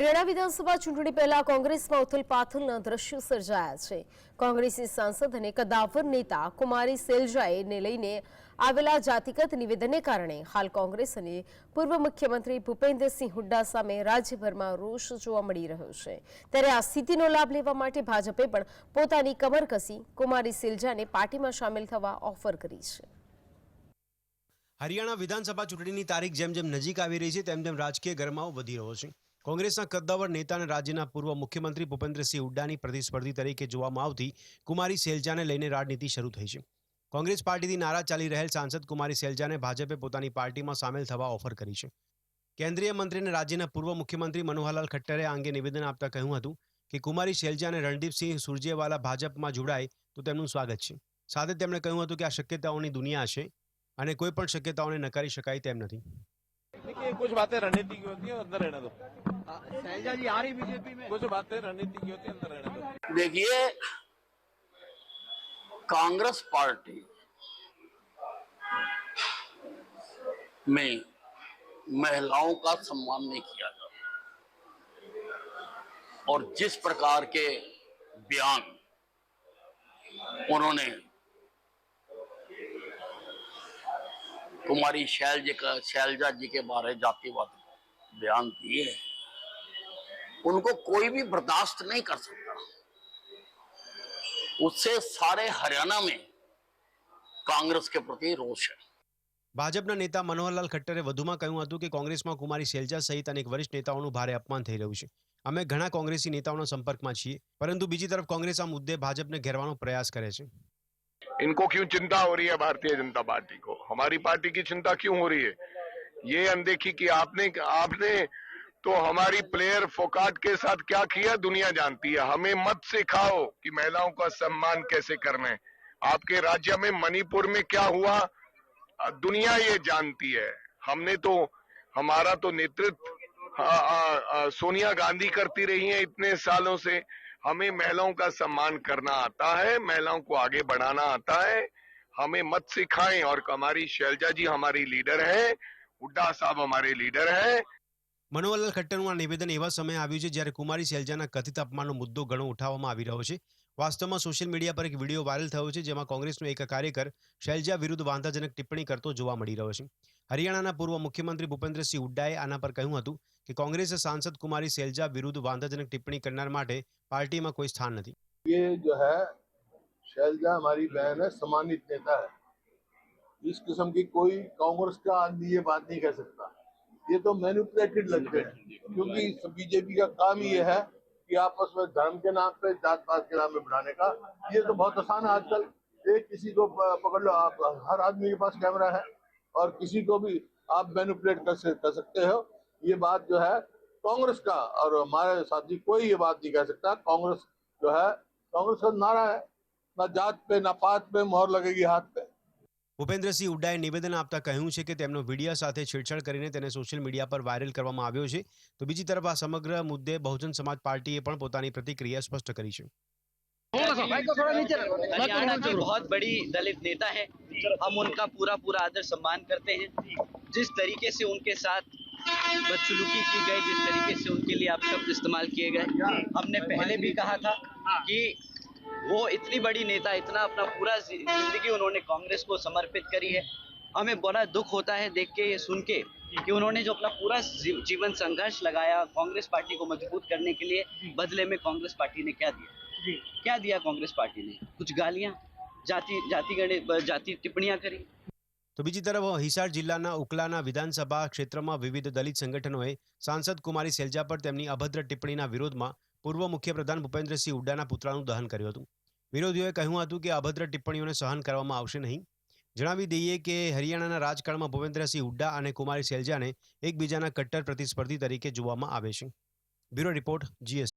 હરિયાણા વિધાનસભા ચૂંટણી પહેલા કોંગ્રેસમાં ઉથલપાથલના દ્રશ્યો સર્જાયા છે. કોંગ્રેસી સાંસદ અને કદાવર નેતા, કુમારી સેલજાએ લઈને આવેલા જાતિગત નિવેદનને કારણે હાલ કોંગ્રેસ અને પૂર્વ મુખ્યમંત્રી ભૂપેન્દ્રસિંહ હુડ્ડા સામે રાજ્યભરમાં રોષ જોવા મળી રહ્યો છે. ત્યારે આ સ્થિતિનો લાભ લેવા માટે ભાજપે પણ પોતાની કમર કસી કુમારી સેલજાને પાર્ટીમાં સામેલ થવા ઓફર કરી છે. હરિયાણા વિધાનસભા ચૂંટણીની તારીખ જેમ જેમ નજીક આવી રહી છે, તેમ તેમ રાજકીય ગરમાવો વધી રહ્યો છે. કોંગ્રેસના કદ્દાવર નેતા અને રાજ્યના પૂર્વ મુખ્યમંત્રી ભૂપેન્દ્રસિંહ હુડ્ડાની પ્રતિસ્પર્ધી તરીકે જોવામાં આવતી કુમારી સેલજાને લઈને રાજનીતિ શરૂ થઈ છે. કોંગ્રેસ પાર્ટીથી નારા ચાલી રહેલ સાંસદ કુમારી સેલજાને ભાજપે પોતાની પાર્ટીમાં સામેલ થવા ઓફર કરી છે. કેન્દ્રીય મંત્રી અને રાજ્યના પૂર્વ મુખ્યમંત્રી મનોહરલાલ ખટ્ટરે આ અંગે નિવેદન આપતા કહ્યું હતું કે કુમારી શૈલજા અને રણદીપસિંહ સુરજેવાલા ભાજપમાં જોડાય તો તેમનું સ્વાગત છે. સાથે તેમણે કહ્યું હતું કે આ શક્યતાઓની દુનિયા છે અને કોઈ પણ શક્યતાઓને નકારી શકાય તેમ નથી. देखिए कुछ बातें रणनीति की होती है अंदर रहने दो। शैलजा जी आ रही बीजेपी में। कुछ बातें रणनीति की होती है अंदर रहने दो। देखिए कांग्रेस पार्टी में महिलाओं का सम्मान नहीं किया जाता। और जिस प्रकार के बयान उन्होंने कुमारी शैलजा का शैलजा जी के बारे जातिवाद बयान दिए हैं, उनको कोई भी बर्दाश्त नहीं कर सकता उससे सारे हरियाणा में कांग्रेस के प्रति रोष है ભાજપના નેતા મનોહરલાલ ખટ્ટરે વધુમાં કહ્યું હતું કે કોંગ્રેસમાં કુમારી શૈલજા સહિત અનેક વરિષ્ઠ નેતાઓનું ભારે અપમાન થઈ રહ્યું છે અમે ઘણા કોંગ્રેસી નેતાઓના સંપર્કમાં છીએ પરંતુ બીજી તરફ કોંગ્રેસ આ મુદ્દે ભાજપને ઘેરવાનો પ્રયાસ કરે છે इनको क्यों चिंता हो रही है भारतीय जनता पार्टी को? हमारी पार्टी की चिंता क्यों हो रही है? ये अनदेखी की आपने आपने तो हमारी प्लेयर फोकाट के साथ क्या किया? दुनिया जानती है। हमें मत सिखाओ कि महिलाओं का सम्मान कैसे करना है। आपके राज्य में मणिपुर में क्या हुआ? दुनिया ये जानती है। हमने तो हमारा तो नेतृत्व सोनिया गांधी करती रही है इतने सालों से। हमें महिलाओं का सम्मान करना आता है महिलाओं को आगे बढ़ाना आता है हमें मत सिखाएं और हमारी शैलजा जी हमारी लीडर है हुड्डा साहब हमारे लीडर है મનોહરલાલ ખટ્ટરનું આ નિવેદન એવા સમયે આવ્યું છે જ્યારે કુમારી શૈલજાના કથિત અપમાનનો મુદ્દો ઘણો ઉઠાવવામાં આવી રહ્યો છે વાસ્તવમાં સોશિયલ મીડિયા પર એક વિડીયો વાયરલ થયો છે જેમાં કોંગ્રેસનો એક કાર્યકર શૈલજા વિરુદ્ધ વાંધાજનક ટિપ્પણી કરતો જોવા મળી રહ્યો છે હરિયાણાના પૂર્વ મુખ્યમંત્રી ભૂપેન્દ્રસિંહ હુડ્ડાએ આના પર કહ્યું હતું કે કોંગ્રેસે સાંસદ કુમારી શૈલજા વિરુદ્ધ વાંધાજનક ટિપ્પણી કરનાર માટે પાર્ટીમાં કોઈ સ્થાન નથી ये जो है शैलजा हमारी बहन है सम्मानित नेता है इस किस्म की कोई कांग्रेस का आदमी ये बात नहीं कह सकता ये तो मैनिपुलेटेड लगते हैं क्योंकि बीजेपी का काम ये है कि आपस में धर्म के नाम पे जात पात के नाम पे बढ़ाने का। ये तो बहुत आसान है आजकल। एक किसी को पकड़ लो आप हर आदमी के पास कैमरा है और किसी को भी आप मैनिपुलेट कर, कर सकते हो। ये बात जो है कांग्रेस का और हमारे साथी कोई ये बात नहीं कह सकता। कांग्रेस जो है कांग्रेस का नारा है। ना जात पे ना पात पे मोहर लगेगी हाथ पे। ભૂપેન્દ્રસિંહ હુડ્ડાએ નિવેદન આપતા કહ્યું છે કે તેમનો વિડીયો સાથે છેડછાડ કરીને તેને સોશિયલ મીડિયા પર વાયરલ કરવામાં આવ્યો છે તો બીજી તરફ આ સમગ્ર મુદ્દે બહુજન સમાજ પાર્ટીએ પણ પોતાની પ્રતિક્રિયા સ્પષ્ટ કરી છે हरियाणा की बहुत बड़ी दलित नेता है हम उनका पूरा पूरा आदर सम्मान करते हैं जिस तरीके से उनके साथ बदसलूकी की गई जिस तरीके से उनके लिए आप शब्द इस्तेमाल किए गए हमने पहले भी कहा था कि वो इतनी बड़ी नेता इतना अपना पूरा जि- जिंदगी उन्होंने कांग्रेस को समर्पित करी है हमें बड़ा दुख होता है देख के ये सुन के कि उन्होंने जो अपना पूरा जी- जीवन संघर्ष लगाया कांग्रेस पार्टी को मजबूत करने के लिए बदले में कांग्रेस पार्टी ने क्या दिया क्या दिया कांग्रेस पार्टी ने कुछ गालियां जाति जाति गणे जाति टिप्पणियां करी તો બીજી તરફ હિસાર જિલ્લાના ઉકલાના વિધાનસભા ક્ષેત્રમાં વિવિધ દલિત સંગઠનોએ સાંસદ કુમારી સેલજા પર તેમની અભદ્ર ટિપ્પણીના વિરોધમાં પૂર્વ મુખ્યપ્રધાન ભૂપેન્દ્રસિંહ હુડ્ડાના પુતળાનું દહન કર્યું હતું વિરોધીઓએ કહ્યું હતું કે અભદ્ર ટિપ્પણીઓને સહન કરવામાં આવશે નહીં. જણાવી દઈએ કે હરિયાણાના રાજકારણમાં ભૂપેન્દ્રસિંહ હુડ્ડા અને કુમારી શૈલજાને એકબીજાના કટ્ટર પ્રતિસ્પર્ધી તરીકે જોવામાં આવે છે. Bureau report GS